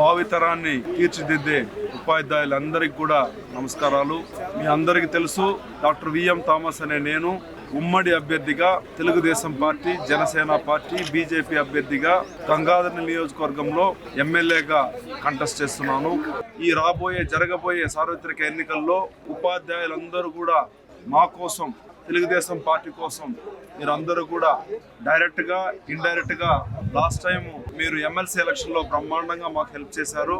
భావితరాన్ని తీర్చిదిద్దే ఉపాధ్యాయులందరికీ కూడా నమస్కారాలు. మీ అందరికీ తెలుసు డాక్టర్ విఎం థామస్ అనే నేను ఉమ్మడి అభ్యర్థిగా Telugudesam party Janasena party BJP అభ్యర్థిగా గంగాధర్ నియోజకవర్గంలో ఎమ్మెల్యేగా కంటెస్ట్ చేస్తున్నాను. ఈ రాబోయే జరగబోయే సార్వత్రిక ఎన్నికల్లో ఉపాధ్యాయులందరూ కూడా మా కోసం తెలుగుదేశం పార్టీ కోసం మీరు అందరూ కూడా డైరెక్ట్గా ఇండైరెక్ట్గా లాస్ట్ టైం మీరు ఎమ్మెల్సీ ఎలక్షన్లో బ్రహ్మాండంగా మాకు హెల్ప్ చేశారు.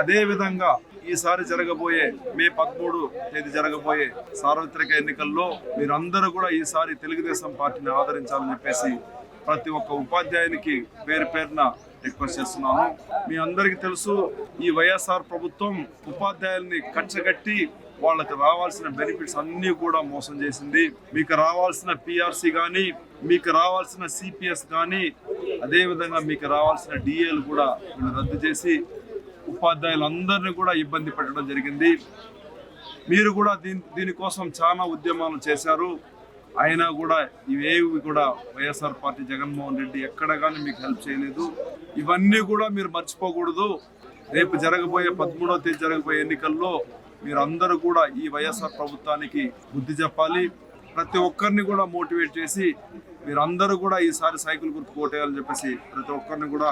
అదే విధంగా ఈసారి జరగబోయే మే పదమూడు తేదీ జరగబోయే సార్వత్రిక ఎన్నికల్లో మీరందరూ కూడా ఈసారి తెలుగుదేశం పార్టీని ఆదరించాలని చెప్పేసి ప్రతి ఒక్క ఉపాధ్యాయునికి పేరు పేరున రిక్వెస్ట్ చేస్తున్నాను. మీ అందరికీ తెలుసు ఈ వైఎస్ఆర్ ప్రభుత్వం ఉపాధ్యాయుల్ని కచ్చగట్టి వాళ్ళకి రావాల్సిన బెనిఫిట్స్ అన్నీ కూడా మోసం చేసింది. మీకు రావాల్సిన పిఆర్సీ కానీ మీకు రావాల్సిన సిపిఎస్ కానీ అదేవిధంగా మీకు రావాల్సిన డిఏలు కూడా వీళ్ళు రద్దు చేసి ఉపాధ్యాయులందరినీ కూడా ఇబ్బంది పెట్టడం జరిగింది. మీరు కూడా దీని దీనికోసం చాలా ఉద్యమాలు చేశారు. అయినా కూడా ఇవేవి కూడా వైఎస్ఆర్ పార్టీ జగన్మోహన్ రెడ్డి ఎక్కడ కానీ మీకు హెల్ప్ చేయలేదు. ఇవన్నీ కూడా మీరు మర్చిపోకూడదు. రేపు జరగబోయే పదమూడవ తేదీ జరగబోయే ఎన్నికల్లో మీరు అందరూ కూడా ఈ వైఎస్ఆర్ ప్రభుత్వానికి బుద్ధి చెప్పాలి. ప్రతి ఒక్కరిని కూడా మోటివేట్ చేసి మీరందరూ కూడా ఈసారి సైకిల్ గుర్తు కోటేయాలని చెప్పేసి ప్రతి ఒక్కరిని కూడా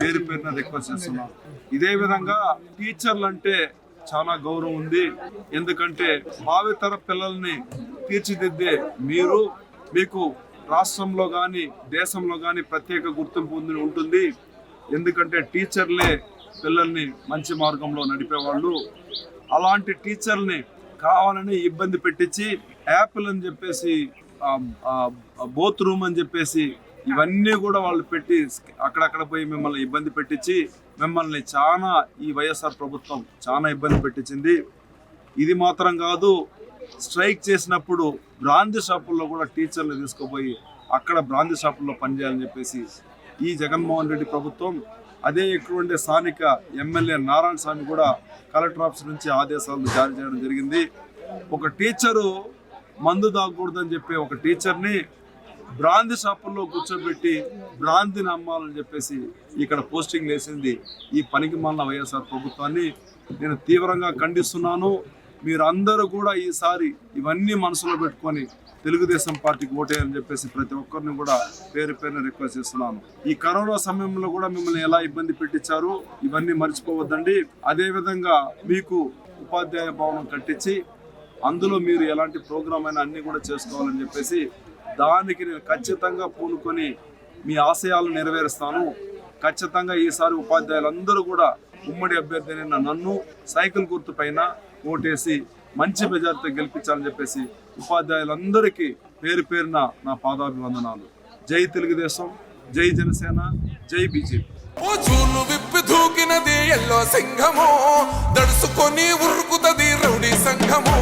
పేరు పేరున రిక్వెస్ట్ చేస్తున్నాం. ఇదే విధంగా టీచర్లు అంటే చాలా గౌరవం ఉంది. ఎందుకంటే భావితర పిల్లల్ని తీర్చిదిద్దే మీరు మీకు రాష్ట్రంలో కానీ దేశంలో కానీ ప్రత్యేక గుర్తింపు ఉంది ఉంటుంది. ఎందుకంటే టీచర్లే పిల్లల్ని మంచి మార్గంలో నడిపేవాళ్ళు. అలాంటి టీచర్ని కావాలని ఇబ్బంది పెట్టించి యాపిల్ అని చెప్పేసి బోత్ రూమ్ అని చెప్పేసి ఇవన్నీ కూడా వాళ్ళు పెట్టి అక్కడక్కడ పోయి మిమ్మల్ని ఇబ్బంది పెట్టించి మిమ్మల్ని చాలా ఈ వైఎస్ఆర్ ప్రభుత్వం చాలా ఇబ్బంది పెట్టించింది. ఇది మాత్రం కాదు స్ట్రైక్ చేసినప్పుడు బ్రాంతి షాపుల్లో కూడా టీచర్లు తీసుకుపోయి అక్కడ బ్రాంతి షాపుల్లో పనిచేయాలని చెప్పేసి ఈ జగన్మోహన్ రెడ్డి ప్రభుత్వం అదే ఎక్కువ ఉండే స్థానిక ఎమ్మెల్యే నారాయణ స్వామి కూడా కలెక్టర్ ఆఫీస్ నుంచి ఆదేశాలు జారీ చేయడం జరిగింది. ఒక టీచరు మందు తాగకూడదని చెప్పి ఒక టీచర్ని బ్రాంతి షాపుల్లో కూర్చోబెట్టి బ్రాంతిని అమ్మాలని చెప్పేసి ఇక్కడ పోస్టింగ్ వేసింది ఈ పనికి మాలిన వైఎస్ఆర్ ప్రభుత్వాన్ని. నేను తీవ్రంగా ఖండిస్తున్నాను. మీరందరూ కూడా ఈసారి ఇవన్నీ మనసులో పెట్టుకొని తెలుగుదేశం పార్టీకి ఓటేయని చెప్పేసి ప్రతి ఒక్కరిని కూడా పేరు పేరున రిక్వెస్ట్ చేస్తున్నాను. ఈ కరోనా సమయంలో కూడా మిమ్మల్ని ఎలా ఇబ్బంది పెట్టించారు ఇవన్నీ మర్చిపోవద్దండి. అదేవిధంగా మీకు ఉపాధ్యాయ భవనం కట్టించి అందులో మీరు ఎలాంటి ప్రోగ్రామ్ అయినా అన్నీ కూడా చేసుకోవాలని చెప్పేసి దానికి నేను ఖచ్చితంగా పూనుకొని మీ ఆశయాలను నెరవేరుస్తాను. ఖచ్చితంగా ఈసారి ఉపాధ్యాయులందరూ కూడా ఉమ్మడి అభ్యర్థి నన్ను సైకిల్ గుర్తు పైన ఓటేసి మంచి మెజార్టీతో గెలిపించాలని చెప్పేసి ఉపాధ్యాయులందరికీ పేరు పేరున నా పాదాభివందనాలు. జై తెలుగుదేశం జై జనసేన జై బీజేపీ. ఓ చూలు విప్పి దూకినది ఎల్లో సింహము దడుసుకొని ఉరుకుతది రౌడీ సంఘము.